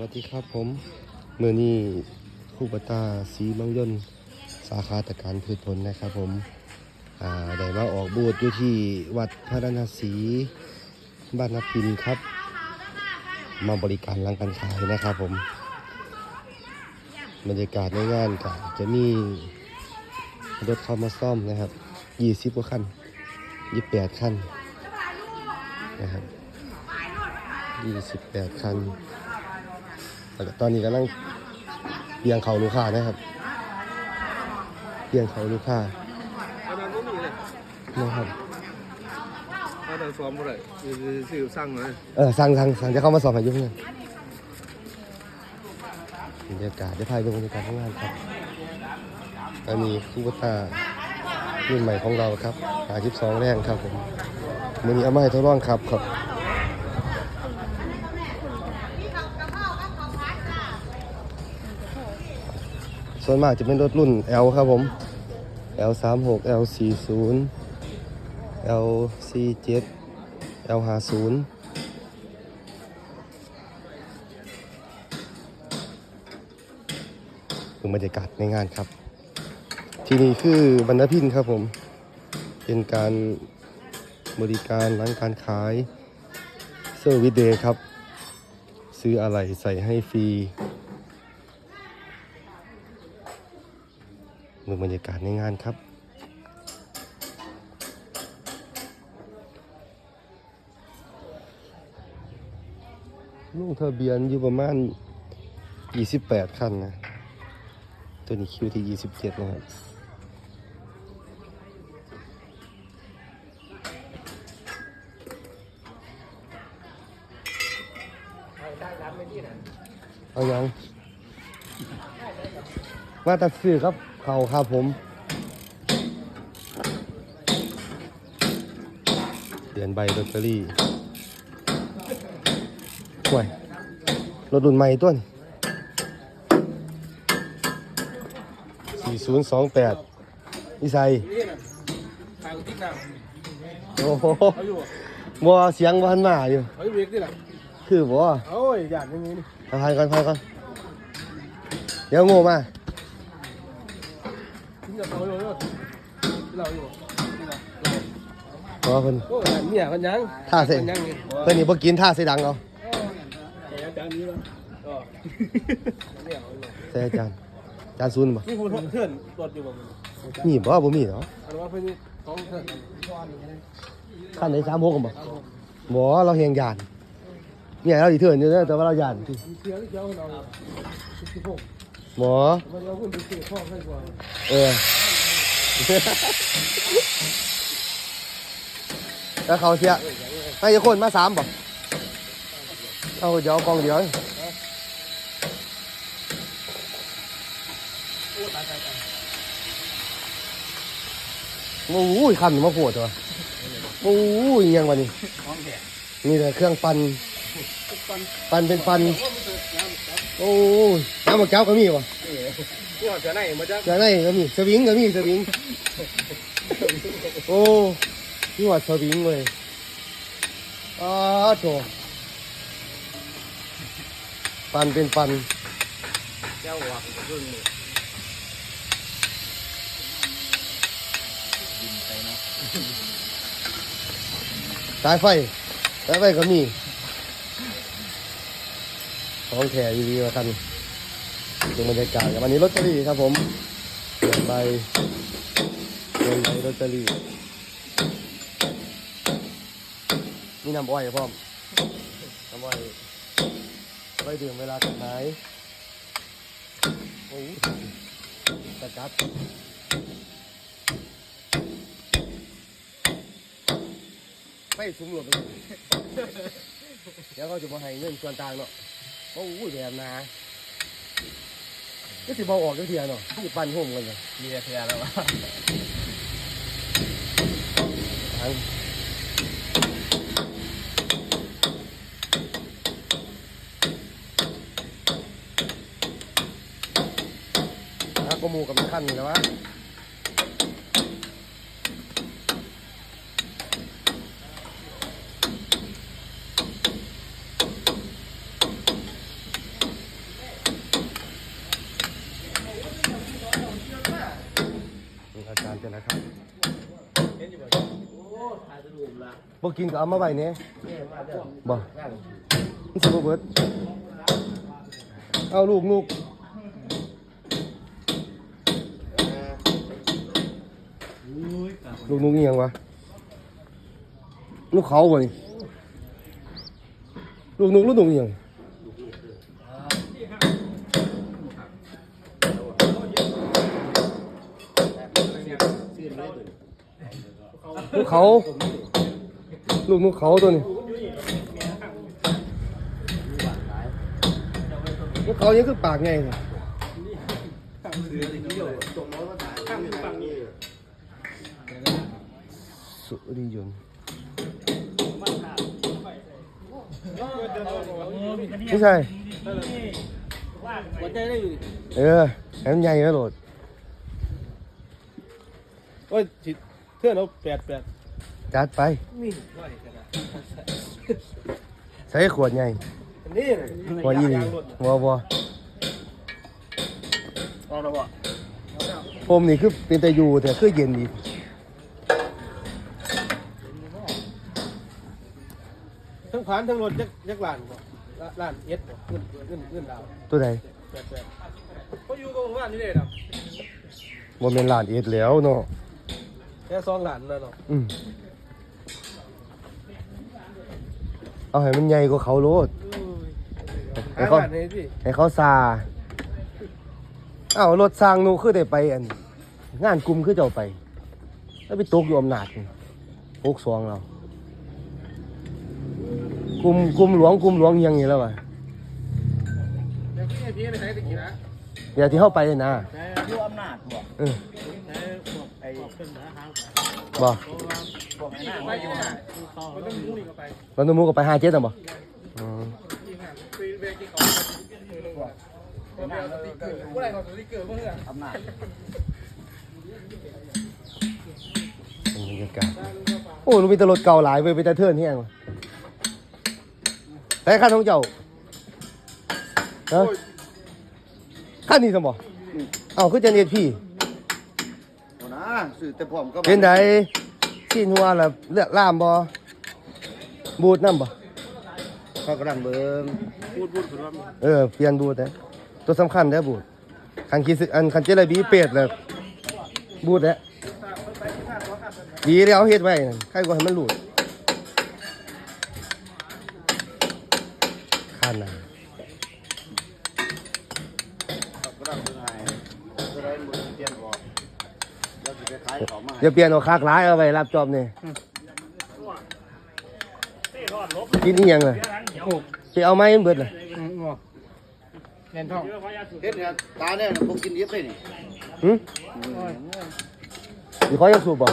สวัสดีครับผมเมื่อนี้คู่ปตาสีบางยนสาขาตะการพืชผลนะครับผมได้มาออกบูธอยู่ที่วัดพระนาศีบ้านนพินครับ มาบริการหลังการขายนะครับผมบรรยากาศในงานก็จะมีรถเข้ามาซ่อมนะครับ20กว่าคัน28คันนะครับ28คัน แล้วก็ตอนนี้กำลังเบียงเขาลูกค้านะครับเบียงเขาลูกค้าอันนั้นก็มีเลยนะครับอันนั้นซ้อมบ่ได้คือซื้อสั่งเลยเออสั่งสั่งสั่งจะเข้ามาสอบให้อยุ่งเนี่ยบรรยากาศได้พายดูบรรยากาศทำงานครับอันนี้คูบตารุ่นใหม่ของเราครับหาทิปสองแรงครับผมมือนี้เอามาให้ทดลองครับครับ ส่วนมากจะเป็นรถรุ่น L ครับผม L 3 6 L 4 0 L 4 7 L 5 0 ดูบรรยากาศในงานครับ ที่นี่คือบรรณพินครับผม เป็นการบริการร้านการขายเซอร์วิสเดย์ครับ ซื้ออะไรใส่ให้ฟรี ดูบรรยากาศในงานครับ ลงทะเบียนอยู่ประมาณ 28 คันนะ ตัวนี้คิวที่ 27 นะครับเอายัง มาตัดซื้อครับ เขาครับผมเปลี่ยนใบลอตเตอรี่ห่วยรถรุ่นใหม่ต้น4028นิสัยนี่น่ะทางติ๊กน้ำโอ้โหเอาอยู่มัวเสียงบ้านมาอยู่เอาอยู่เบรกนี่น่ะคือบ่โอ้ยหยาดอย่างนี้นี่เอาพายก่อนพายก่อนเดี๋ยวโง่มา ทิ้งกับเขาอยู่เนเราอยู่นี่น่ะเพราะว่าเพิ่นโอ้ยเนี่ยมันยังท่าเส้นมันยังนี่เพิ่นนี่บ่กินท่าใส่ดังเอาโอ้ยจานนี้วะอ๋อเนี่ยเอาเลยใส่อาจารย์อาจารย์ซุนบ่นี่คุณเพื่อนรถอยู่บ่มึงมีบ่บ่มีเนาะอันว่าเพื่อนนี่ของเพื่อนคันไหน36กันบ่บ่เราเฮียงยานเนี่ยเราสิเถื่อนอยู่เด้อแต่ว่าเรายานที่ เสียที่เจ้าเราสิบหก หมอมันเอาขึ้นไปเสียพ่อให้กว่าเออแล้วเขาเสียให้จะคนมาสามบ่เอาเดี๋ยวเอากองเดียวโอ้ยคันมาปวดตัวโอ้ยยังวะนี่นี่แต่เครื่องปั่นปั่นเป็นปั่น โอ้ยน้ำมะเจ้าก็มีวะนี่หอดจะไหนมาจ้ะจากไหนก็มีสวิงก็มีสวิงโอ้นี่ว่าสวิงเลยอ้าโถปันเป็นปันเจ้าหัวเรื่องนี้สายไฟสายไฟก็มี ของแถดีๆมาคันดูบรรยากาศกับวันนี้ลอตเตอรี่ครับผมเปลี่ยนใบเปลี่ยนใบลอตเตอรี่นี่น้ำอ้อยพร้อมน้ำอ้อยไว้ดื่มเวลาตัดไม้โอ้ตะกัดไม่ซุ้มหลบไปเลยเดี๋ยวเขาจะมาให้เงินส่วนต่างเนาะ โอ้ยแบบนาก็สิบเอาออกจังเทียเนาะที่ปั่นห่มกันเลยมีแต่เสียแล้ววะทางถ้าก็หมูกับมันขั้นนี่แล้ววะ กันนะครับ เห็นอยู่บ่ บ่กินก็เอามาไว้เนี่ยบ่มันสิบ่เบิดเอาลูกลูกลูกนุกนี่ยังวะลูกเขาบ่นี่ลูกนุกลูกนุกนี่ยังลูกเขา ลูกนกเขาตัวนี้ลูกเขายังคือปากไงเนี่ยสุริยนต์ไม่ใช่ใช่เออแหมใหญ่ก็โหลดโอ้ยเพื่อนเราแปดแปด จัดไปนี่ว่าอีกนะใส่ขวดใหญ่อันนี้นะขวดยี่นี่วัววัวเอาละบ่ผมนี่คือเป็นแต่อยู่แต่คือเย็นดีทั้งผ่านทั้งรถยักยักล้านบ่ล้านเอ็ดบ่เงินเงินเงินดาวตัวใดแปดแปดเขาอยู่กับหมู่บ้านนี่เลยนะบ่แม่นล้านเอ็ดแล้วเนาะแค่สองล้านนั่นเนาะ อืม เอาให้มันใหญ่กว่าเขาโลดห้าล้านเลยสิให้เขาซาอ้าวรถสร้างหนูคือได้ไปอัน งานกลุ่มคือเจ้าไป แล้วไปตกอยู่อำนาจนี่พกซองเรากลุ่มกลุ่มหลวงกลุ่มหลวงยังนี่แล้ววะเดี๋ยวพี่ให้พี่ไปใช้ตะกี้นะเดี๋ยวที่เข้าไปเลยนะใช้อยู่อำนาจบ่เออใช้พวกไอ้พวกเป็นนะฮะบ่ มันต้องมุ่งเข้าไปแล้วนุ่มก็ไปห้าเจ็ดอะบ่อืมที่งานไปเวกที่เขาผู้ใดเขาสติกเกอร์ผู้ใดเขาสติกเกอร์เมื่ออำนาจบรรยากาศโอ้หนูมีแต่รถเก่าหลายเว้ยไปแต่เทื่อนเฮียงว่ะแต่ขั้นของเจ้าเอ้ขั้นนี้สมบ่เอ้าคือจะเนียดพี่โอ้นะสื่อแต่ผมก็เป็นได สิ้นหัวละเลือดล่ามบ่บูดน้ำบ่เขากำลังเบิ่งพูดพูดถึงว่าเออเปลี่ยนบูดแต่ตัวสำคัญเด้อบูดคันคิดสึอันคันเจลบีเป็ดเลยบูดแหละดีแล้วเฮ็ดไว้นั่นใครก็ให้มันหลุด เดี๋ยวเปลี่ยนเอาคากหลายเอาไว้รับจอบนี่กินอีหยังเลยโอ้สิเอาไม้มันเบิดเลยงอเงินทองเฮ็ดเนี่ยตาเนี่ยผมกินดิบเลยนี่หึสิขอยังสูบบ่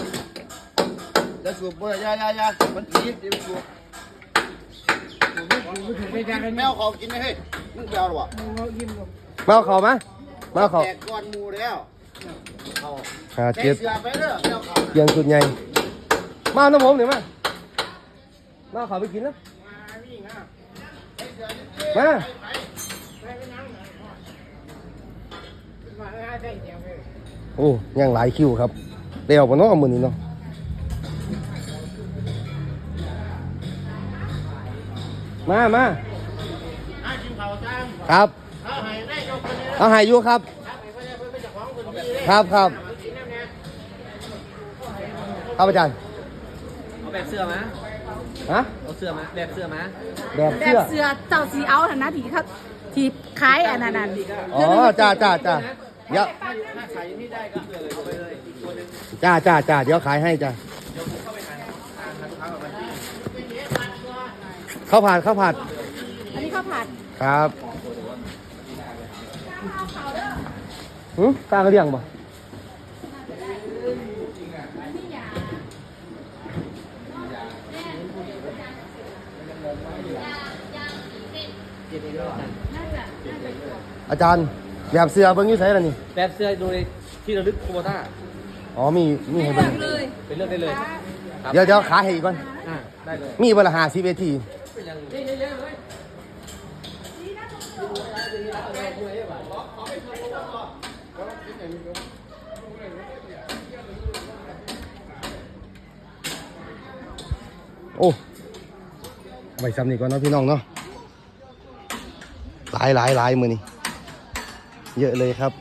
แล้วสูบบ่ยายายามันผีเดี๋ยวสูบแมวเขากินได้เฮ้ยมึงไปเอาหรอวะมาเอาเขามามาเอาเขาแตกก้อนหมูแล้ว หาแตกเจ็ดเสือไปเด้อแมวเขาเพียงสุดใหญ่ มาเอาน้ำผมหน่อยมา มาเอาเขาไปกินนะมาโอ้ยังหลายคิวครับเดี๋ยวปะเนาะมือนี้เนาะมามาครับ เอาหายอยู่ครับ ครับครับครับอาจารย์เอาแบบเสื้อมาฮะเอาเสื้อมาแบบเสื้อมาแบบแบเสื้บอเสือเจ้าสีเอาฐานะที่เขาที่ขายอันนั้นนั่นอ๋อจ้าจ้าจ้าเดี๋ยวถ้าใส่นี่ได้ก็เสื้อเลยเอาไปเลยอีกตัวหนึงจ้าจ้าจ้าเดี๋ยวขายให้จ้าข้าวผัดข้าวผัดอันนี้ข้าวผัดครับหืมตากระเดียงบ่ อาจารย์แบบเสื้อเบิ้งอยี่ไสล่ะนี่ แบบเสื้อดูในที่ระลึกโควต้าอ๋อมีมีให้เบิ้งเป็นเรื่องได้เลยเดี๋ยวเดี๋ยวขาให้อีกก่อน อ่าได้เลยมีเวลาหาสิบเวทีโอ้ไว้ซ้ำนี่ก่อนเนาะพี่น้องเนาะ หลายหลายหลายมือนี่เยอะเลยครับ